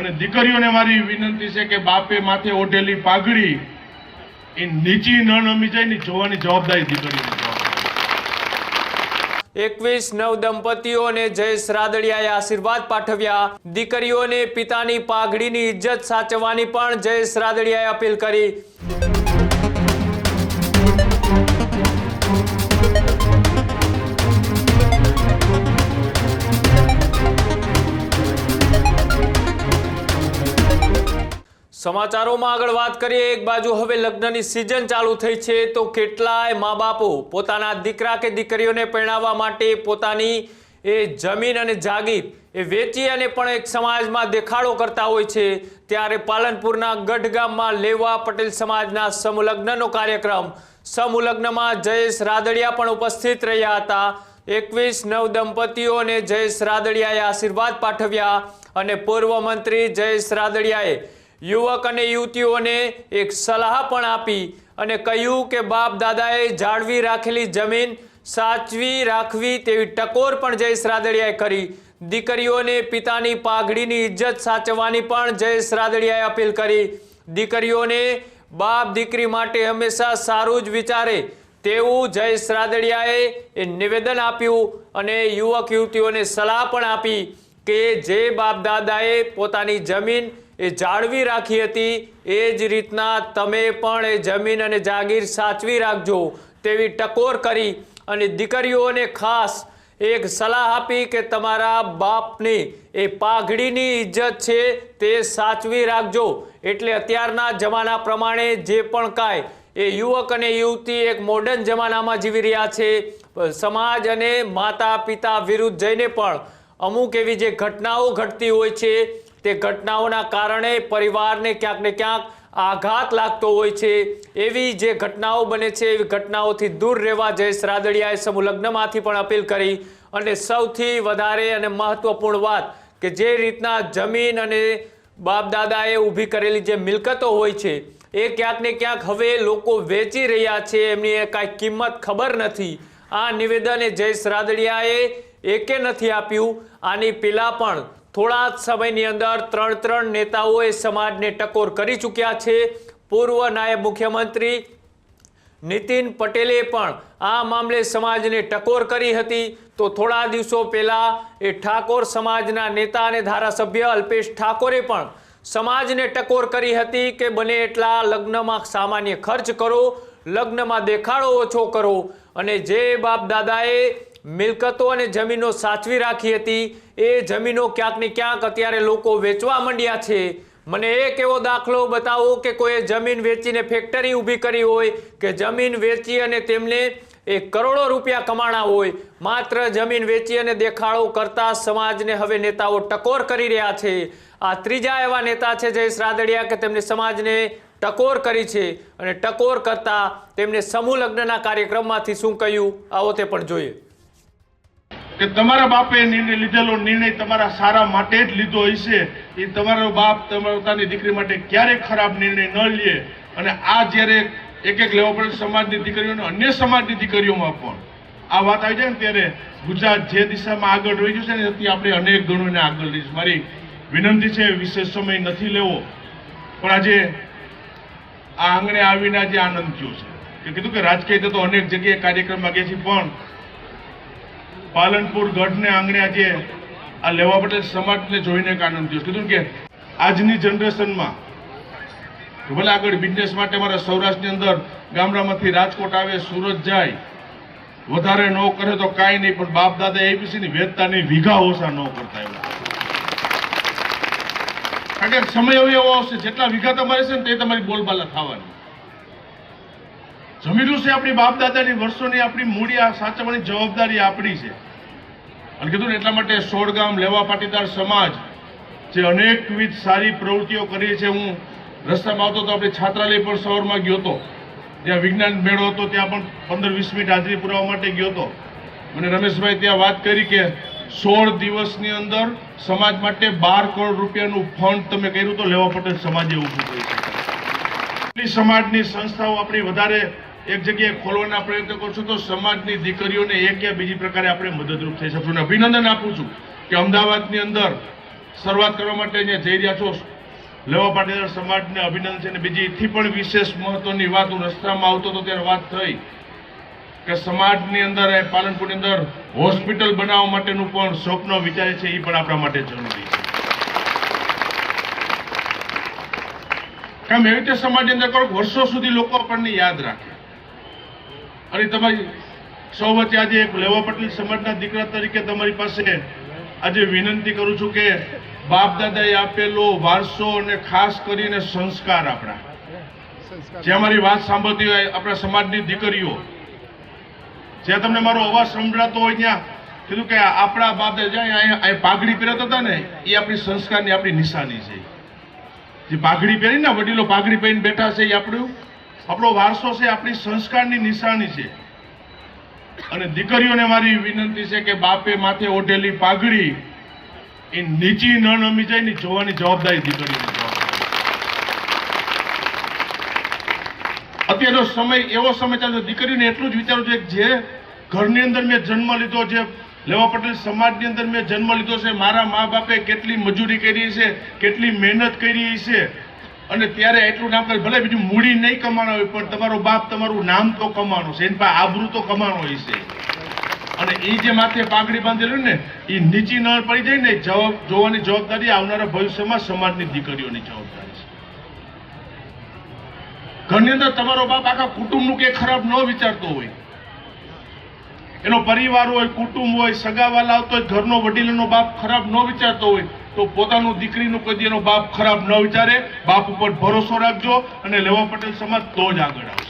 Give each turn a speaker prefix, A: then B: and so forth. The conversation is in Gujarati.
A: અને દીકરીઓને મારી વિનંતી છે કે બાપે માથે ઓઢેલી પાઘડી એ નીચી ન નમી જાય જોવાની જવાબદારી દીકરીઓની
B: એકવીસ નવ દંપતીઓને જયેશ રાદડિયાએ આશીર્વાદ પાઠવ્યા. દીકરીઓને પિતાની પાઘડીની ઇજ્જત સાચવવાની પણ જયેશ રાદડિયાએ અપીલ કરી. સમાચારોમાં આગળ વાત કરીએ, એક બાજુ હવે લગ્નની સિઝન ચાલુ થઈ છે, તો કેટલાય મા બાપો પોતાના દીકરા કે દીકરીઓને પરણાવવા માટે પોતાની એ જમીન અને જાગીર એ વેચી અને પણ એક સમાજમાં દેખાડો કરતા હોય છે. ત્યારે પાલનપુરના ગઢ ગામમાં લેવા પટેલ સમાજના સમુલગ્નનો કાર્યક્રમ. સમુલગ્નમાં જયેશ રાદડિયા પણ ઉપસ્થિત રહ્યા હતા. એકવીસ નવ દંપતીઓ અને જયેશ રાદડિયાએ આશીર્વાદ પાઠવ્યા અને પૂર્વ મંત્રી જયેશ રાદડિયાએ યુવક અને યુવતીઓને એક સલાહ પણ આપી અને કહ્યું કે બાપ દાદાએ જાળવી રાખેલી જમીન સાચવી રાખવી તેવી ટકોર પણ જયેશ રાદડિયાએ કરી. દીકરીઓને પિતાની પાઘડીની ઇજ્જત સાચવવાની પણ જયેશ રાદડિયાએ અપીલ કરી. દીકરીઓને બાપ દીકરી માટે હંમેશા સારું જ વિચારે તેવું જયેશ રાદડિયાએ એ નિવેદન આપ્યું અને યુવક યુવતીઓને સલાહ પણ આપી કે જે બાપ દાદાએ પોતાની જમીન એ જાળવી રાખી હતી. એ જ રીતના તમે પણ એ જમીન અને જાગીર સાચવી રાખજો તેવી ટકોર કરી અને દીકરીઓને ખાસ એક સલાહ આપી કે તમારા બાપની એ પાઘડીની ઇજ્જત છે તે સાચવી રાખજો. એટલે અત્યારના જમાના પ્રમાણે જે પણ કાંઈ એ યુવક અને યુવતી એક મોડર્ન જમાનામાં જીવી રહ્યા છે. સમાજ અને માતા પિતા વિરુદ્ધ જઈને પણ અમુક એવી જે ઘટનાઓ ઘટતી હોય છે તે ઘટનાઓના કારણે પરિવારને ક્યાંક ને ક્યાંક આઘાત લાગતો હોય છે. એવી જે ઘટનાઓ બને છે, એવી ઘટનાઓથી દૂર રહેવા જયેશ રાદડિયાએ સમૂહ લગ્નમાંથી પણ અપીલ કરી. અને સૌથી વધારે અને મહત્વપૂર્ણ વાત કે જે રીતના જમીન અને બાપ દાદાએ ઊભી કરેલી જે મિલકતો હોય છે, એ ક્યાંક ને ક્યાંક હવે લોકો વેચી રહ્યા છે, એમની કાંઈ કિંમત ખબર નથી. આ નિવેદન એ જયેશ રાદડિયાએ એકે નથી આપ્યું. આની પહેલાં પણ થોડા જ સમયની અંદર ત્રણ ત્રણ નેતાઓએ સમાજને ટકોર કરી ચૂક્યા છે. પૂર્વ નાયબ મુખ્યમંત્રી નીતિન પટેલે પણ આ મામલે સમાજને ટકોર કરી હતી. તો થોડા દિવસો પહેલાં એ ઠાકોર સમાજના નેતા અને ધારાસભ્ય અલ્પેશ ઠાકોરે પણ સમાજને ટકોર કરી હતી કે બને એટલા લગ્નમાં સામાન્ય ખર્ચ કરો, લગ્નમાં દેખાડો ઓછો કરો અને જે બાપ દાદાએ મિલકતો અને જમીનો સાચવી રાખી હતી. એ જમીનો ક્યાંક ને ક્યાંક અત્યારે લોકો વેચવા માંડ્યા છે. મને એક એવો દાખલો બતાવો કે કોઈ જમીન વેચીને ફેક્ટરી ઊભી કરી હોય, કે જમીન વેચી અને તેમને એ કરોડો રૂપિયા કમાણા હોય. માત્ર જમીન વેચી અને દેખાડો કરતા સમાજને હવે નેતાઓ ટકોર કરી રહ્યા છે. આ ત્રીજા એવા નેતા છે જયેશ રાદડિયા કે તેમને સમાજને ટકોર કરી છે અને ટકોર કરતા તેમને સમૂહ લગ્નના કાર્યક્રમમાંથી શું કહ્યું? આવો તે પણ જોઈએ.
A: કે તમારા બાપે નિર્ણય લીધેલો નિર્ણય તમારા સારા માટે જ લીધો હશે. એ તમારો બાપ તમારા પોતાની દીકરી માટે ક્યારેય ખરાબ નિર્ણય ન લે. અને આ જ્યારે એક એક લેવા પડે સમાજની દીકરીઓને અન્ય સમાજની દીકરીઓમાં પણ. આ વાત આવી જાય ને ત્યારે ગુજરાત જે દિશામાં આગળ રહી જશે ને એથી આપણે અનેક ગણોને આગળ રહીશું. મારી વિનંતી છે વિશેષ સમય નથી લેવો. પણ આજે આ આંગણે આવીને આજે આનંદ થયો છે. કે કીધું કે રાજકીય તો અનેક જગ્યાએ કાર્યક્રમમાં ગયા છે પણ પાલનપુર ગઢને આંગણે આજે આ લેવા પટેલ સમાજને જોઈને એક આનંદ થયો. કીધું કે આજની જનરેશનમાં ભલે આગળ બિઝનેસ માટે મારા સૌરાષ્ટ્રની અંદર ગામડામાંથી રાજકોટ આવે, સુરત જાય, વધારે ન કરે તો કાંઈ નહીં, પણ બાપ દાદા એબીસી ની વિઘા ઓછા ન કરતા એવા. કારણ કે સમય એવો આવશે, જેટલા વિઘા તમારે છે ને તે તમારી બોલબાલા થવાની. જમીનું છે આપણી બાપ દાદાની વર્ષોની આપણી મૂડી, આ સાચવવાની જવાબદારી આપણી છે. અને કીધું ને એટલા માટે સોળગામ લેવા પાટીદાર સમાજ, જે અનેકવિધ સારી પ્રવૃત્તિઓ કરી છે હું રસ્તામાં આવતો તો આપણે છાત્રાલય પણ સવારમાં ગયો હતો. જ્યાં વિજ્ઞાન મેળો હતો, ત્યાં પણ પંદર વીસ મિનિટ હાજરી પુરાવા માટે ગયો હતો. મને રમેશભાઈ ત્યાં વાત કરી કે સોળ દિવસની અંદર સમાજ માટે બાર કરોડ રૂપિયાનું ફંડ તમે કર્યું તો લેવા પટેલ સમાજે ઊભું કરી છે સમાજની સંસ્થાઓ આપણી વધારે એક જગ્યાએ ખોલવાના પ્રયત્ન કરશું તો સમાજની દીકરીઓને એક યા બીજી પ્રકારે આપણે મદદરૂપ થઈ શકશું. અને અભિનંદન આપું છું કે અમદાવાદની અંદર શરૂઆત કરવા માટે જે જઈ રહ્યા છો. લેવા પાટીદાર સમાજને અભિનંદન છે. અને બીજી એથી પણ વિશેષ મહત્વની વાત હું રસ્તામાં આવતો હતો ત્યારે વાત થઈ કે સમાજની અંદર એ પાલનપુરની અંદર હોસ્પિટલ બનાવવા માટેનું પણ સ્વપ્ન વિચારે છે. એ પણ આપણા માટે જરૂરી છે. કામ? એવી રીતે સમાજની અંદર કરો વર્ષો સુધી લોકો આપણને યાદ રાખે. અને તમારી સૌ વચ્ચે આજે એક લેવા પટેલ સમાજના દીકરા તરીકે તમારી પાસે આજે વિનંતી કરું છું કે બાપ દાદાએ આપેલો વારસો અને ખાસ કરીને સંસ્કાર આપણા. જે અમારી વાત સાંભળતી હોય આપણા સમાજની દીકરીઓ. જ્યાં તમને મારો અવાજ સંભળાતો હોય ત્યાં કીધું કે આપણા બાપ દાદા પાઘડી પહેરતા હતા ને, એ આપણી સંસ્કારની આપણી નિશાની છે. જે પાઘડી પહેરી ને વડીલો પાઘડી પહેરીને બેઠા છે એ આપણું આપણો વારસો છે આપણી સંસ્કારની નિશાની છે. અને દીકરીઓને મારી વિનંતી છે કે બાપે માથે ઓઢેલી પાઘડી એ નીચી ન નમી જાય ને જોવાની જવાબદારી દીકરીઓની અત્યારનો સમય એવો સમય ચાલતો છે, દીકરીને એટલું જ વિચારું છે કે જે ઘરની અંદર મેં જન્મ લીધો જે લેવા પટેલ સમાજની અંદર મેં જન્મ લીધો છે મારા મા બાપે કેટલી મજૂરી કરી છે કેટલી મહેનત કરી છે અને ત્યારે એટલું નામ કરે, ભલે બીજું મૂડી નહીં કમાણો હોય, પણ તમારો બાપ તમારું નામ તો કમાણો છે. એની પાસે આબરૂ તો કમાણો હોય છે અને એ જે માથે પાઘડી બાંધેલું ને એ નીચી ન પડી જાય ને, જવાબ જોવાની જવાબદારી આવનારા ભવિષ્યમાં સમાજની દીકરીઓની જવાબદારી છે. ઘરની અંદર તમારો બાપ આખા કુટુંબનું કે ખરાબ ન વિચારતો હોય. એનો પરિવાર હોય, કુટુંબ હોય, સગાવાલા આવતો હોય, ઘરનો વડીલોનો બાપ ખરાબ ન વિચારતો હોય તો પોતાનું દીકરીનું કોઈ દી એનો બાપ ખરાબ ન વિચારે, બાપ ઉપર ભરોસો રાખજો અને લેવા પટેલ સમાજ તો જ આગળ આવશે.